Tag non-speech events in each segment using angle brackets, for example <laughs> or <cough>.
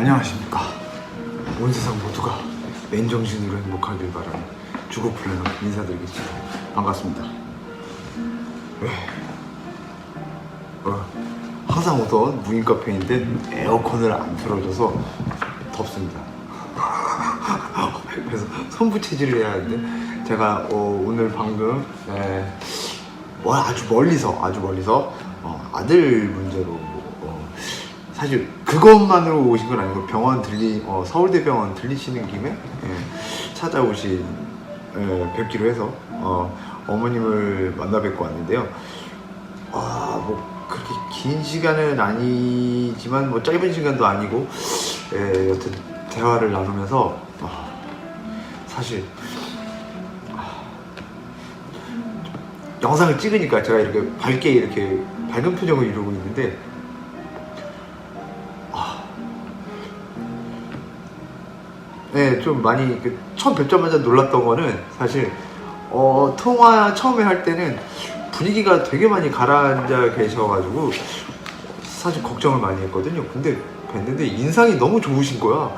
안녕하십니까. 온 세상 모두가 맨정신으로 행복하길 바라는 주국 플래너 인사드리겠습니다. 반갑습니다. 네. 어, 항상 오던 무인 카페인데 에어컨을 안 틀어줘서 덥습니다. <laughs> 그래서 손부 체질을 해야 하는데 제가 어, 오늘 방금 네, 뭐 아주 멀리서 아주 멀리서 어, 아들 문제로 어, 사실 그것만으로 오신 건 아니고 병원 들리 어, 서울대병원 들리시는 김에 예, 찾아오신 예, 뵙기로 해서 어, 어머님을 만나 뵙고 왔는데요. 아, 뭐 그렇게 긴 시간은 아니지만 뭐 짧은 시간도 아니고 예, 여튼 대화를 나누면서 아, 사실 아, 영상을 찍으니까 제가 이렇게 밝게 이렇게 밝은 표정을 이루고 있는데 네, 좀 많이 그 처음 뵙자마자 놀랐던 거는 사실 어, 통화 처음에 할 때는 분위기가 되게 많이 가라앉아 계셔가지고 사실 걱정을 많이 했거든요. 근데 뵀는데 인상이 너무 좋으신 거야.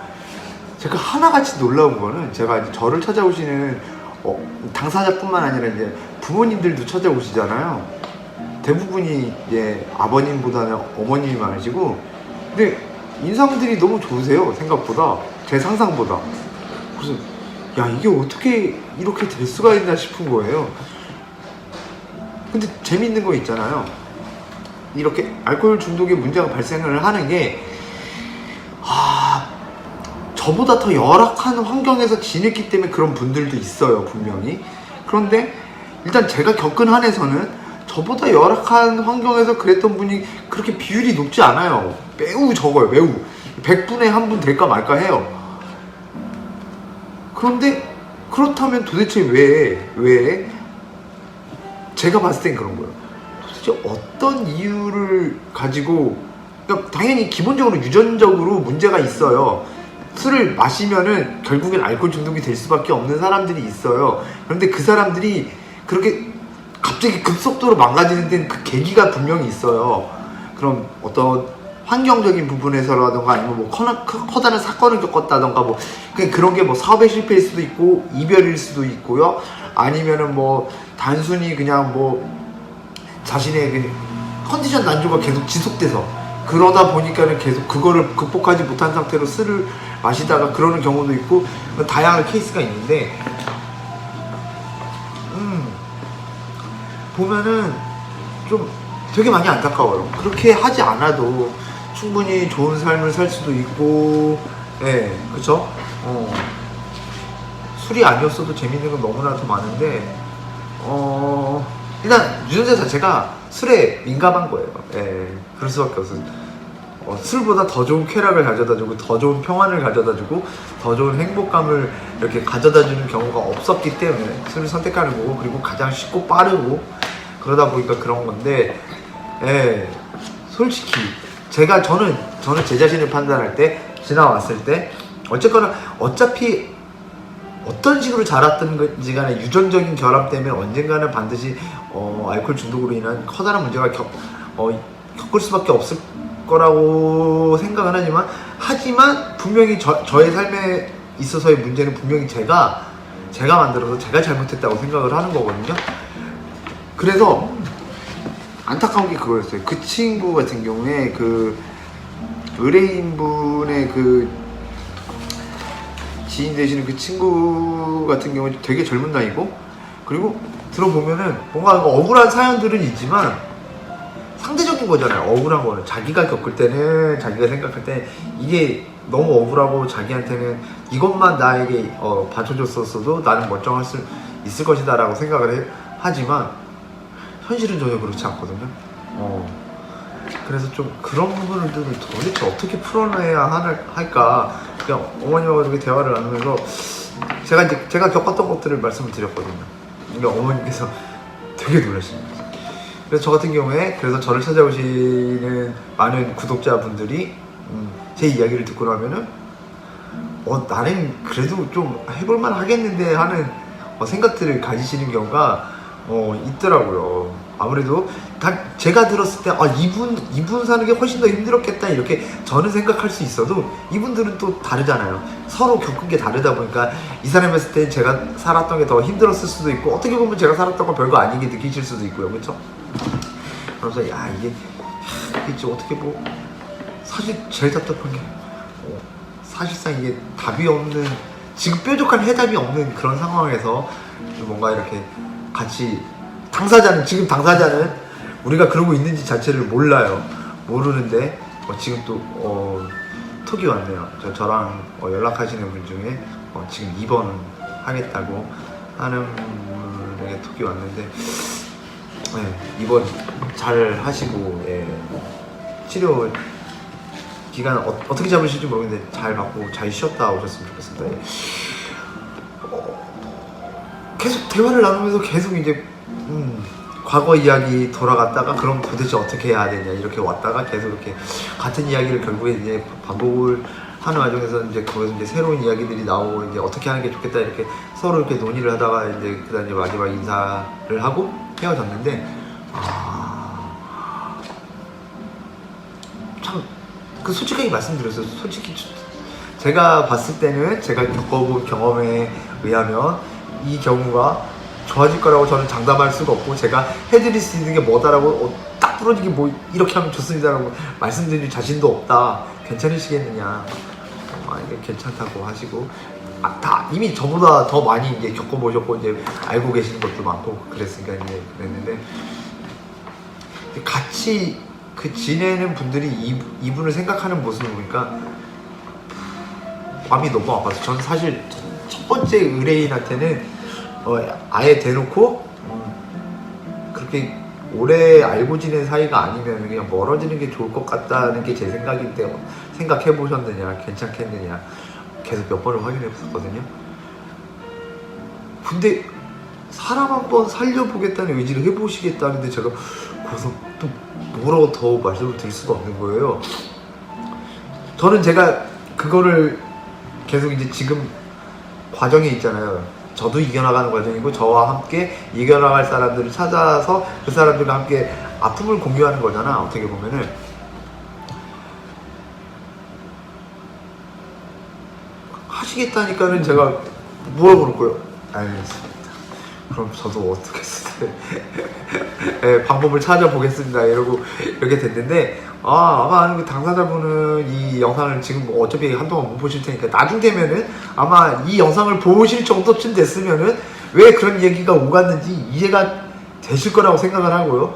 제가 하나같이 놀라운 거는 제가 이제 저를 찾아오시는 어, 당사자뿐만 아니라 이제 부모님들도 찾아오시잖아요. 대부분이 이제 아버님보다는 어머님이 많으시고 근데 인상들이 너무 좋으세요 생각보다 제 상상보다. 그래서 야 이게 어떻게 이렇게 될 수가 있나 싶은 거예요. 근데 재밌는 거 있잖아요. 이렇게 알코올 중독의 문제가 발생을 하는 게 아, 저보다 더 열악한 환경에서 지냈기 때문에 그런 분들도 있어요 분명히. 그런데 일단 제가 겪은 한에서는 저보다 열악한 환경에서 그랬던 분이 그렇게 비율이 높지 않아요. 매우 적어요 매우. 100분에 한 분 될까 말까 해요 그런데 그렇다면 도대체 왜, 왜 제가 봤을 땐 그런 거예요. 도대체 어떤 이유를 가지고, 그러니까 당연히 기본적으로 유전적으로 문제가 있어요. 술을 마시면은 결국엔 알코올 중독이 될 수밖에 없는 사람들이 있어요. 그런데 그 사람들이 그렇게 갑자기 급속도로 망가지는 데는 그 계기가 분명히 있어요. 그럼 어떤 환경적인 부분에서라던가 아니면 뭐 커나, 커- 커다란 사건을 겪었다던가 뭐 그런 게 뭐 사업의 실패일 수도 있고 이별일 수도 있고요. 아니면은 뭐 단순히 그냥 뭐 자신의 그 컨디션 난조가 계속 지속돼서 그러다 보니까는 계속 그거를 극복하지 못한 상태로 술을 마시다가 그러는 경우도 있고 다양한 케이스가 있는데 음 보면은 좀 되게 많이 안타까워요. 그렇게 하지 않아도 충분히 좋은 삶을 살 수도 있고, 예, 그쵸? 어, 술이 아니었어도 재밌는 건 너무나 더 많은데, 어, 일단 유전자 자체가 술에 민감한 거예요. 예, 그럴 수밖에 없어요. 어, 술보다 더 좋은 쾌락을 가져다주고 더 좋은 평안을 가져다주고 더 좋은 행복감을 이렇게 가져다주는 경우가 없었기 때문에 술을 선택하는 거고 그리고 가장 쉽고 빠르고 그러다 보니까 그런 건데 예 솔직히 제가 저는 저는 제 자신을 판단할 때 지나왔을 때 어쨌거나 어차피 어떤 식으로 자랐던 건지 간에 유전적인 결함 때문에 언젠가는 반드시 어, 알코올 중독으로 인한 커다란 문제가 겪, 어, 겪을 수밖에 없을 거라고 생각은 하지만 하지만 분명히 저, 저의 삶에 있어서의 문제는 분명히 제가 제가 만들어서 제가 잘못했다고 생각을 하는 거거든요. 그래서 안타까운 게 그거였어요. 그 친구 같은 경우에 그 의뢰인분의 그 지인 되시는 그 친구 같은 경우는 되게 젊은 나이고 그리고 들어보면은 뭔가 억울한 사연들은 있지만 상대적인 거잖아요. 억울한 거는 자기가 겪을 때는 자기가 생각할 때 이게 너무 억울하고 자기한테는 이것만 나에게 어, 받쳐줬었어도 나는 멀쩡할 수 있을 것이다라고 생각을 해, 하지만 현실은 전혀 그렇지 않거든요. 어. 그래서 좀 그런 부분들을 도대체 어떻게 풀어내야 할까. 그냥 어머님하고 이렇게 대화를 나누면서 제가 이제 제가 겪었던 것들을 말씀을 드렸거든요. 근데 어머님께서 <laughs> 되게 놀라십니다. 그래서 저 같은 경우에 그래서 저를 찾아오시는 많은 구독자분들이 음, 제 이야기를 듣고 나면은 어 나는 그래도 좀 해볼만 하겠는데 하는 어, 생각들을 가지시는 경우가 어, 있더라고요. 아무래도 다 제가 들었을 때 아, 이분 이분 사는 게 훨씬 더 힘들었겠다 이렇게 저는 생각할 수 있어도 이분들은 또 다르잖아요. 서로 겪은 게 다르다 보니까 이 사람이 했을 때 제가 살았던 게 더 힘들었을 수도 있고 어떻게 보면 제가 살았던 건 별거 아니게 느끼실 수도 있고요, 그렇죠? 그래서 야 이게 하, 이게 좀 어떻게 뭐 사실 제일 답답한 게 어, 사실상 이게 답이 없는 지금 뾰족한 해답이 없는 그런 상황에서 좀 뭔가 이렇게 같이 당사자는 지금 당사자는 우리가 그러고 있는지 자체를 몰라요 모르는데 어, 지금 또 어, 톡이 왔네요 저, 저랑 어, 연락하시는 분 중에 어, 지금 입원을 하겠다고 하는 분에게 톡이 왔는데 네, 입원 잘 하시고 예, 치료 기간 어, 떻게 잡으실지 모르겠는데 잘 받고 잘 쉬었다 오셨으면 좋겠습니다. 예. 어, 계속 대화를 나누면서 계속 이제 음, 과거 이야기 돌아갔다가 그럼 도대체 어떻게 해야 되냐 이렇게 왔다가 계속 이렇게 같은 이야기를 결국에 이제 반복을 하는 과정에서 이제 거기서 이제 새로운 이야기들이 나오고 이제 어떻게 하는 게 좋겠다 이렇게 서로 이렇게 논의를 하다가 이제 그다음 이제 마지막 인사를 하고 헤어졌는데 아. 참, 그 솔직하게 말씀드렸어요. 솔직히 저- 제가 봤을 때는 제가 겪어본 경험에 의하면 이 경우가 좋아질 거라고 저는 장담할 수가 없고 제가 해드릴 수 있는 게 뭐다라고 어, 딱 부러지게 뭐 이렇게 하면 좋습니다라고 말씀드릴 자신도 없다. 괜찮으시겠느냐. 아, 이게 괜찮다고 하시고 아, 다 이미 저보다 더 많이 이제 겪어보셨고 이제 알고 계시는 것도 많고 그랬으니까 이제 그랬는데 같이 그 지내는 분들이 이, 이분을 생각하는 모습을 보니까 마음이 너무 아파서 저는 사실 첫, 첫 번째 의뢰인한테는 어, 아예 대놓고 음, 그렇게 오래 알고 지낸 사이가 아니면 그냥 멀어지는 게 좋을 것 같다는 게 제 생각인데 생각해 보셨느냐 괜찮겠느냐 계속 몇 번을 확인해 봤거든요 근데 사람 한 번 살려보겠다는 의지를 해보시겠다는데 제가 거기서 또 뭐라고 더 말씀을 드릴 수가 없는 거예요. 저는 제가 그거를 계속 이제 지금 과정에 있잖아요. 저도 이겨나가는 과정이고 저와 함께 이겨나갈 사람들을 찾아서 그 사람들과 함께 아픔을 공유하는 거잖아. 어떻게 보면은 하시겠다니까는 제가 물어볼 거예요. 알겠습니다. 그럼 저도 어떻게 쓰 <laughs> 예, 방법을 찾아보겠습니다. 이러고 이렇게 됐는데 아, 아마 그 당사자분은 이 영상을 지금 뭐 어차피 한동안 못 보실 테니까 나중 되면은 아마 이 영상을 보실 정도쯤 됐으면은 왜 그런 얘기가 오갔는지 이해가 되실 거라고 생각을 하고요.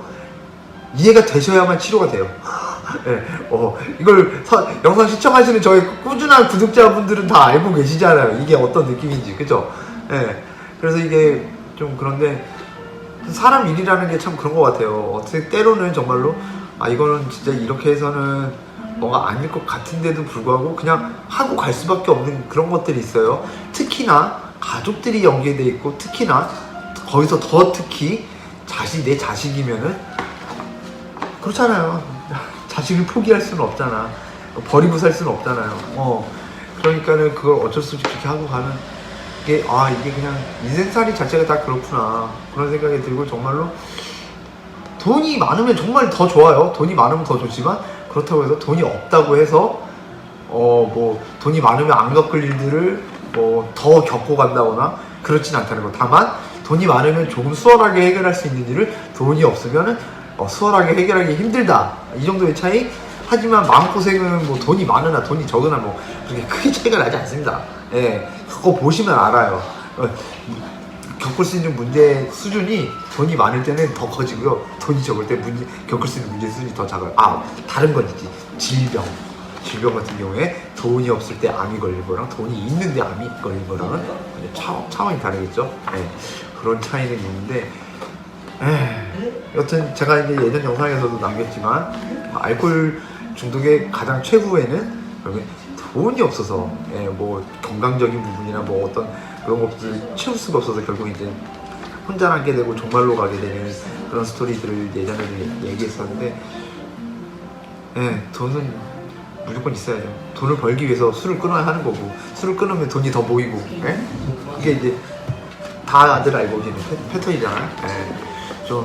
이해가 되셔야만 치료가 돼요. <laughs> 예, 어, 이걸 서- 영상 시청하시는 저희 꾸준한 구독자분들은 다 알고 계시잖아요. 이게 어떤 느낌인지, 그죠? 예, 그래서 이게 좀 그런데 사람 일이라는 게 참 그런 것 같아요. 어떻게 때로는 정말로 아 이거는 진짜 이렇게 해서는 뭐가 아닐 것 같은데도 불구하고 그냥 하고 갈 수밖에 없는 그런 것들이 있어요. 특히나 가족들이 연계돼 있고 특히나 거기서 더 특히 자식 내 자식이면은 그렇잖아요. <laughs> 자식을 포기할 수는 없잖아. 버리고 살 수는 없잖아요. 어. 그러니까는 그걸 어쩔 수 없이 그렇게 하고 가는 게, 아, 이게 그냥 인생살이 자체가 다 그렇구나. 그런 생각이 들고 정말로 돈이 많으면 정말 더 좋아요. 돈이 많으면 더 좋지만 그렇다고 해서 돈이 없다고 해서 어, 뭐 돈이 많으면 안 겪을 일들을 뭐 더 겪고 간다거나 그렇진 않다는 거. 다만 돈이 많으면 조금 수월하게 해결할 수 있는 일을 돈이 없으면은 어, 수월하게 해결하기 힘들다. 이 정도의 차이. 하지만 마음고생은 뭐 돈이 많으나 돈이 적으나 뭐 그렇게 크게 차이가 나지 않습니다. 예, 그거 보시면 알아요. 어, 겪을 수 있는 문제 수준이 돈이 많을 때는 더 커지고요. 돈이 적을 때 문제, 겪을 수 있는 문제 수준이 더 작아요. 아, 다른 건 있지. 질병. 질병 같은 경우에 돈이 없을 때 암이 걸린 거랑 돈이 있는데 암이 걸린 거랑은 차, 차원이 다르겠죠. 네, 그런 차이는 있는데, 에이, 여튼 제가 이제 예전 영상에서도 남겼지만, 알코올 중독의 가장 최후에는 돈이 없어서, 예, 뭐 건강적인 부분이나 뭐 어떤 그런 것들을 채울 수가 없어서 결국 이제 혼자 남게 되고 종말로 가게 되는 그런 스토리들을 예전에 얘기했었는데, 예, 돈은 무조건 있어야죠. 돈을 벌기 위해서 술을 끊어야 하는 거고, 술을 끊으면 돈이 더 모이고, 예? 이게 이제 다들 알고 계시는 패- 패턴이잖아요. 예. 좀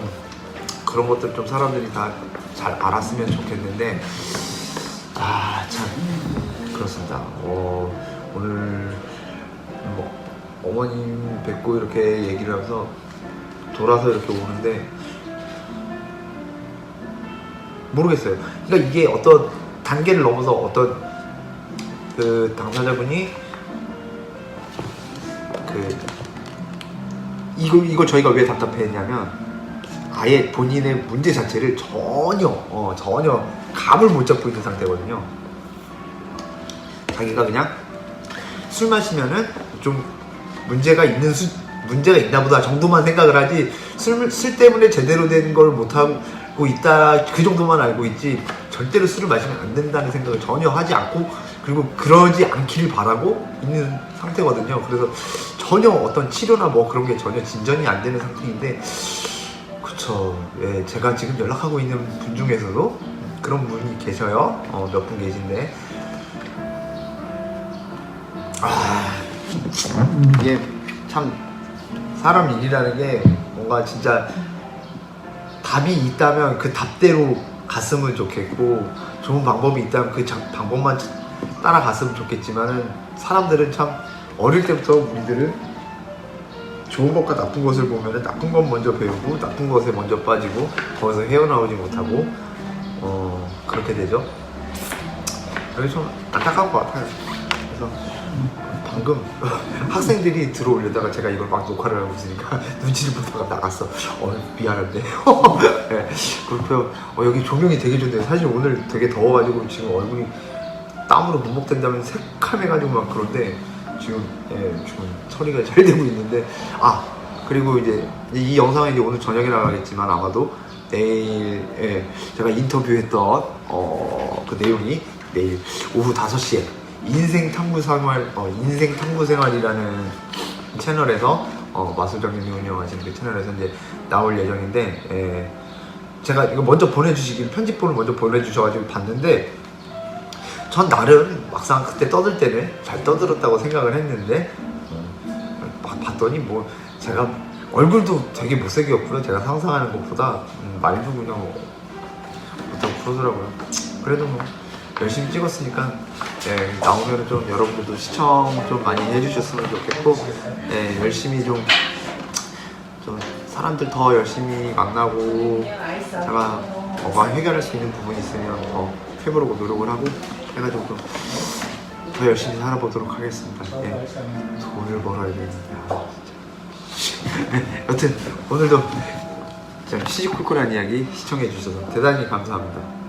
그런 것들 좀 사람들이 다 잘 알았으면 좋겠는데 아참 그렇습니다. 어, 오늘 뭐 어머님 뵙고 이렇게 얘기를 하면서 돌아서 이렇게 오는데 모르겠어요. 그러니까 이게 어떤 단계를 넘어서 어떤 그 당사자분이 그 이거 이거 저희가 왜 답답해했냐면 아예 본인의 문제 자체를 전혀 어, 전혀 감을 못 잡고 있는 상태거든요. 자기가 그냥 술 마시면은 좀 문제가 있는 수 문제가 있나 보다 정도만 생각을 하지 술, 술 때문에 제대로 된 걸 못하고 있다 그 정도만 알고 있지 절대로 술을 마시면 안 된다는 생각을 전혀 하지 않고 그리고 그러지 않기를 바라고 있는 상태거든요. 그래서 전혀 어떤 치료나 뭐 그런 게 전혀 진전이 안 되는 상태인데 그쵸. 예, 제가 지금 연락하고 있는 분 중에서도 그런 분이 계셔요. 어, 몇 분 계신데 이게 참 사람 일이라는 게 뭔가 진짜 답이 있다면 그 답대로 갔으면 좋겠고 좋은 방법이 있다면 그 자- 방법만 따라갔으면 좋겠지만은 사람들은 참 어릴 때부터 우리들은 좋은 것과 나쁜 것을 보면은 나쁜 것 먼저 배우고 나쁜 것에 먼저 빠지고 거기서 헤어나오지 못하고 어 그렇게 되죠. 그래서 좀 안타까운 것 같아요. 그래서 방금 <laughs> 학생들이 들어오려다가 제가 이걸 막 녹화를 하고 있으니까 <laughs> 눈치를 보다가 나갔어. 어, 미안한데. <laughs> 네, 그렇고요. 어, 여기 조명이 되게 좋네요. 사실 오늘 되게 더워가지고 지금 얼굴이 땀으로 문목된다면 새카매가지고 막 그런데 지금 예, 지금 처리가 잘 되고 있는데 아 그리고 이제 이 영상은 이제 오늘 저녁에 나가겠지만 아마도 내일 예, 제가 인터뷰했던 어, 그 내용이 내일 오후 5시에 인생 탐구 생활 어, 인생 탐구 생활이라는 채널에서 어, 마수정님이 운영하시는 그 채널에서 이제 나올 예정인데 예, 제가 이거 먼저 보내주시길 편집본을 먼저 보내주셔가지고 봤는데 전 나름 막상 그때 떠들 때는 잘 떠들었다고 생각을 했는데 어, 막 봤더니 뭐 제가 얼굴도 되게 못생겼고요. 제가 상상하는 것보다 음, 말도 그냥 못하고 그러더라고요. 그래도 뭐 열심히 찍었으니까 예, 나오면 좀 여러분들도 시청 좀 많이 해주셨으면 좋겠고 예, 열심히 좀, 좀 사람들 더 열심히 만나고 제가 뭐가 해결할 수 있는 부분이 있으면 더 해보려고 노력을 하고 해가지고 좀 더 열심히 살아보도록 하겠습니다. 예. 돈을 벌어야 되는데. <laughs> 여튼 오늘도 참 시시콜콜한 이야기 시청해 주셔서 대단히 감사합니다.